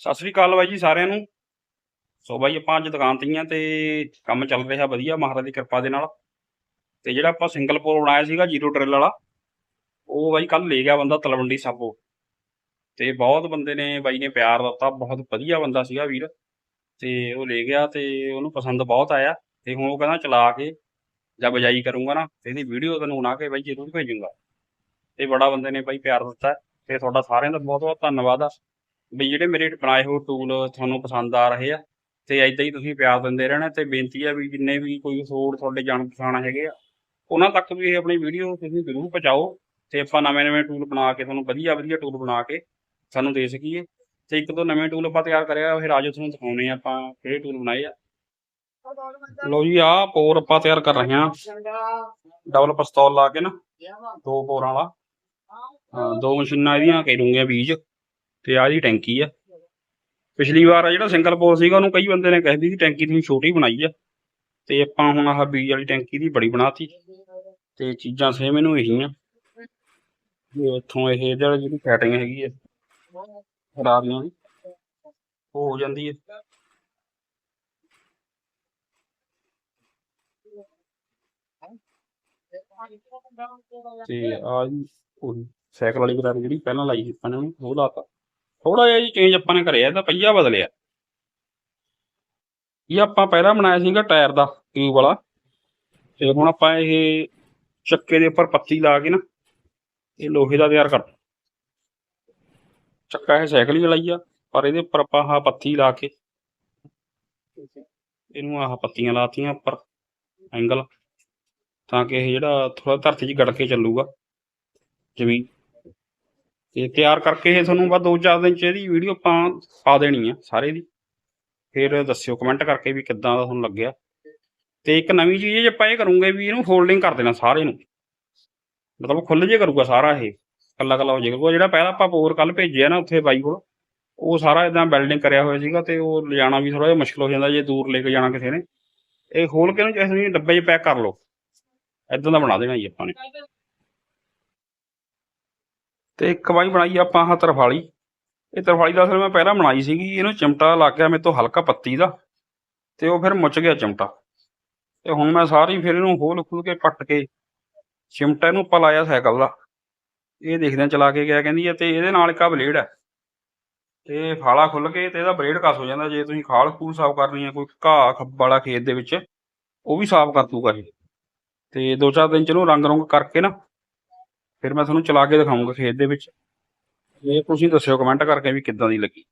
ਸਤਿ ਸ੍ਰੀ ਅਕਾਲ ਬਾਈ ਜੀ ਸਾਰਿਆਂ ਨੂੰ। ਸੋ ਬਾਈ ਆਪਾਂ ਅੱਜ ਦੁਕਾਨ ਤੇ ਹੀ ਆ ਤੇ ਕੰਮ ਚੱਲ ਰਿਹਾ ਵਧੀਆ, ਮਹਾਰਾਜ ਦੀ ਕਿਰਪਾ ਦੇ ਨਾਲ। ਤੇ ਜਿਹੜਾ ਆਪਾਂ ਸਿੰਗਲ ਪੋਲ ਬਣਾਇਆ ਸੀਗਾ ਜ਼ੀਰੋ ਟ੍ਰਿਲ ਵਾਲਾ, ਉਹ ਬਾਈ ਕੱਲ ਲੈ ਗਿਆ ਬੰਦਾ ਤਲਵੰਡੀ ਸਾਬੋ। ਤੇ ਬਹੁਤ ਬੰਦੇ ਨੇ ਬਾਈ ਨੇ ਪਿਆਰ ਦਿੱਤਾ, ਬਹੁਤ ਵਧੀਆ ਬੰਦਾ ਸੀਗਾ ਵੀਰ। ਤੇ ਉਹ ਲੈ ਗਿਆ ਤੇ ਉਹਨੂੰ ਪਸੰਦ ਬਹੁਤ ਆਇਆ। ਤੇ ਹੁਣ ਉਹ ਕਹਿੰਦਾ ਚਲਾ ਕੇ ਜਾਂ ਬਜਾਈ ਕਰੂੰਗਾ ਨਾ, ਤੇ ਇਹਦੀ ਵੀਡੀਓ ਤੈਨੂੰ ਬਣਾ ਕੇ ਬਾਈ ਜ਼ਰੂਰ ਭੇਜੂੰਗਾ। ਤੇ ਬੜਾ ਬੰਦੇ ਨੇ ਬਾਈ ਪਿਆਰ ਦਿੱਤਾ। ਤੇ ਤੁਹਾਡਾ ਸਾਰਿਆਂ ਦਾ ਬਹੁਤ ਬਹੁਤ ਧੰਨਵਾਦ ਆ। ਵੀ ਜਿਹੜੇ ਮੇਰੇ ਬਣਾਏ ਹੋਏ ਟੂਲ ਤੁਹਾਨੂੰ ਪਸੰਦ ਆ ਰਹੇ ਆ, ਤੇ ਐਦਾਂ ਹੀ ਤੁਸੀਂ ਪਿਆਰ ਦਿੰਦੇ ਰਹਿਣਾ ਤੇ ਬੇਨਤੀ ਆ ਵੀ ਜਿੰਨੇ ਵੀ ਕੋਈ ਹੋਰ ਤੁਹਾਡੇ ਜਾਣ ਪਛਾਣ ਹੈਗੇ ਆ, ਉਹਨਾਂ ਤੱਕ ਵੀ ਇਹ ਆਪਣੀ ਵੀਡੀਓ ਤੁਸੀਂ ਜ਼ਰੂਰ ਪਹੁੰਚਾਓ ਤੇ ਆਪਾਂ ਨਵੇਂ ਨਵੇਂ ਟੂਲ ਬਣਾ ਕੇ ਤੁਹਾਨੂੰ ਵਧੀਆ ਵਧੀਆ ਟੂਲ ਬਣਾ ਕੇ ਸਾਨੂੰ ਦੇ ਸਕੀਏ। ਤੇ ਇੱਕ ਦੋ ਨਵੇਂ ਟੂਲ ਆਪਾਂ ਤਿਆਰ ਕਰਿਆ, ਫਿਰ ਆਜੋ ਤੁਹਾਨੂੰ ਦਿਖਾਉਣੇ ਆ ਆਪਾਂ ਕਿਹੜੇ ਟੂਲ ਬਣਾਏ ਆ। ਲੋ ਜੀ ਆ ਪੋਰ ਆਪਾਂ ਤਿਆਰ ਕਰ ਰਹੇ ਹਾਂ। ਡਬਲ ਪਿਸਤੌਲ ਲਾ ਕੇ ਨਾ, ਦੋ ਪੋਰਾਂ ਵਾਲਾ। ਦੋ ਮਸ਼ੀਨਾਂ ਇਹਦੀਆਂ ਕਰੂੰਗੀਆਂ ਬੀਜ। ਤੇ ਆਹ ਦੀ ਟੈਂਕੀ ਆ। ਪਿਛਲੀ ਵਾਰ ਆ ਜਿਹੜਾ ਸਿੰਗਲ ਪੋਲ ਸੀਗਾ, ਉਹਨੂੰ ਕਈ ਬੰਦੇ ਨੇ ਕਹਿ ਸੀ ਟੈਂਕੀ ਤੁਸੀਂ ਛੋਟੀ ਬਣਾਈ ਆ। ਤੇ ਆਪਾਂ ਹੁਣ ਆਹ ਬੀਜ ਵਾਲੀ ਟੈਂਕੀ ਦੀ ਬੜੀ ਬਣਾਤੀ। ਤੇ ਚੀਜ਼ਾਂ ਸੇਮ ਇਹਨੂੰ ਇਹੀ ਆ। ਇਹ ਇੱਥੋਂ ਇਹ ਜਿਹੜਾ ਜਿਹੜੀ ਸੈਟਿੰਗ ਹੈਗੀ ਆ ਖਰਾਬੀਆਂ ਦੀ ਉਹ ਹੋ ਜਾਂਦੀ ਹੈ ਤੇ ਆ ਜੀ, ਉਹੀ ਸਾਈਕਲ ਵਾਲੀ ਗਰਾਰੀ ਜਿਹੜੀ ਪਹਿਲਾਂ ਲਾਈ ਸੀ ਆਪਾਂ ਨੇ ਉਹਨੂੰ, ਉਹ ਲਾਤਾ। ਥੋੜਾ ਜਿਹਾ ਜੀ ਚੇਂਜ ਆਪਾਂ ਨੇ ਕਰਿਆ ਇਹਦਾ ਪਹੀਆ ਬਦਲਿਆ। ਇਹ ਆਪਾਂ ਪਹਿਲਾਂ ਬਣਾਇਆ ਸੀਗਾ ਟਾਇਰ ਦਾ ਟਿਊਬ ਵਾਲਾ। ਤੇ ਹੁਣ ਆਪਾਂ ਇਹ ਚੱਕੇ ਦੇ ਉੱਪਰ ਪੱਤੀ ਲਾ ਕੇ ਨਾ, ਇਹ ਲੋਹੇ ਦਾ ਤਿਆਰ ਕਰ ਚੱਕਾ ਇਹ ਸਾਈਕਲ ਹੀ ਲਾਈ ਆ, ਪਰ ਇਹਦੇ ਉੱਪਰ ਆਪਾਂ ਆਹ ਪੱਤੀ ਲਾ ਕੇ, ਇਹਨੂੰ ਆਹ ਪੱਤੀਆਂ ਲਾਤੀਆਂ ਉੱਪਰ ਐਂਗਲ ਤਾਂ ਕਿ ਇਹ ਜਿਹੜਾ ਥੋੜਾ ਧਰਤੀ 'ਚ ਗੜ ਕੇ ਚੱਲੂਗਾ ਜ਼ਮੀਨ ਤੇ ਤਿਆਰ ਕਰਕੇ ਇਹ ਤੁਹਾਨੂੰ ਬਸ ਦੋ ਚਾਰ ਦਿਨ 'ਚ ਇਹਦੀ ਵੀਡੀਓ ਆਪਾਂ ਪਾ ਦੇਣੀ ਆ ਸਾਰੇ ਦੀ। ਫਿਰ ਦੱਸਿਓ ਕਮੈਂਟ ਕਰਕੇ ਵੀ ਕਿੱਦਾਂ ਦਾ ਤੁਹਾਨੂੰ ਲੱਗਿਆ। ਤੇ ਇੱਕ ਨਵੀਂ ਚੀਜ਼ ਜੇ ਆਪਾਂ ਇਹ ਕਰੂੰਗੇ ਵੀ ਇਹਨੂੰ ਫੋਲਡਿੰਗ ਕਰ ਦੇਣਾ ਸਾਰੇ ਨੂੰ। ਮਤਲਬ ਖੁੱਲ ਜੇ ਕਰੂਗਾ ਸਾਰਾ ਇਹ, ਕੱਲਾ ਕੱਲਾ ਹੋ ਜਾਏਗਾ ਜਿਹੜਾ ਪਹਿਲਾਂ ਆਪਾਂ ਪੋਰ ਕੱਲ ਭੇਜਿਆ ਨਾ ਉੱਥੇ ਬਾਈ ਕੋਲ, ਉਹ ਸਾਰਾ ਇਦਾਂ ਬਿਲਡਿੰਗ ਕਰਿਆ ਹੋਇਆ ਸੀਗਾ ਤੇ ਉਹ ਲਿਜਾਣਾ ਵੀ ਥੋੜਾ ਜਿਹਾ ਮੁਸ਼ਕਲ ਹੋ ਜਾਂਦਾ ਜੇ ਦੂਰ ਲੈ ਕੇ ਜਾਣਾ ਕਿਸੇ ਨੇ। ਇਹ ਖੋਲ ਕੇ ਇਹਨੂੰ ਚਾਹੇ ਤੁਸੀਂ ਡੱਬੇ 'ਚ ਪੈਕ ਕਰ ਲਓ। ਇਦਾਂ ਦਾ ਬਣਾ ਦੇਣਾ ਜੀ ਆਪਾਂ ਨੇ। ਤੇ ਇੱਕ ਵਾਰੀ ਬਣਾਈ ਆਪਾਂ ਆਹ ਤਰਫਾਲੀ। ਇਹ ਤਰਫਾਲੀ ਦਾ ਅਸਲ ਮੈਂ ਪਹਿਲਾਂ ਬਣਾਈ ਸੀਗੀ, ਇਹਨੂੰ ਚਿਮਟਾ ਲੱਗ ਗਿਆ ਮੇਰੇ ਤੋਂ ਹਲਕਾ ਪੱਤੀ ਦਾ, ਤੇ ਉਹ ਫਿਰ ਮੁੱਚ ਗਿਆ ਚਿਮਟਾ। ਤੇ ਹੁਣ ਮੈਂ ਸਾਰੀ ਫਿਰ ਇਹਨੂੰ ਖੋਲ ਖੁੱਲ ਕੇ ਪੱਟ ਕੇ ਚਿਮਟਾ ਇਹਨੂੰ ਆਪਾਂ ਲਾਇਆ ਸਾਈਕਲ ਦਾ। ਇਹ ਦੇਖਦੇ ਆ ਚਲਾ ਕੇ ਗਿਆ ਕਹਿੰਦੀ ਹੈ, ਤੇ ਇਹਦੇ ਨਾਲ ਇੱਕ ਆ ਬਲੇਡ ਹੈ। ਤੇ ਫਾਲਾ ਖੁੱਲ ਕੇ ਤੇ ਇਹਦਾ ਬਲੇਡ ਕਸ ਹੋ ਜਾਂਦਾ, ਜੇ ਤੁਸੀਂ ਖਾਲ ਖੂਲ ਸਾਫ਼ ਕਰਨੀ ਹੈ, ਕੋਈ ਘਾਹ ਖੱਬ ਵਾਲਾ ਖੇਤ ਦੇ ਵਿੱਚ, ਉਹ ਵੀ ਸਾਫ਼ ਕਰ ਦੂਗਾ ਇਹ। ਤੇ ਦੋ ਚਾਰ ਦਿਨ ਚ ਇਹਨੂੰ ਰੰਗ ਰੰਗ ਕਰਕੇ ਨਾ ਫਿਰ ਮੈਂ ਤੁਹਾਨੂੰ ਚਲਾ ਕੇ ਦਿਖਾਉਂਗਾ ਖੇਤ ਦੇ ਵਿੱਚ। ਇਹ ਤੁਸੀਂ ਦੱਸਿਓ ਕਮੈਂਟ ਕਰਕੇ ਵੀ ਕਿੱਦਾਂ ਦੀ ਲੱਗੀ।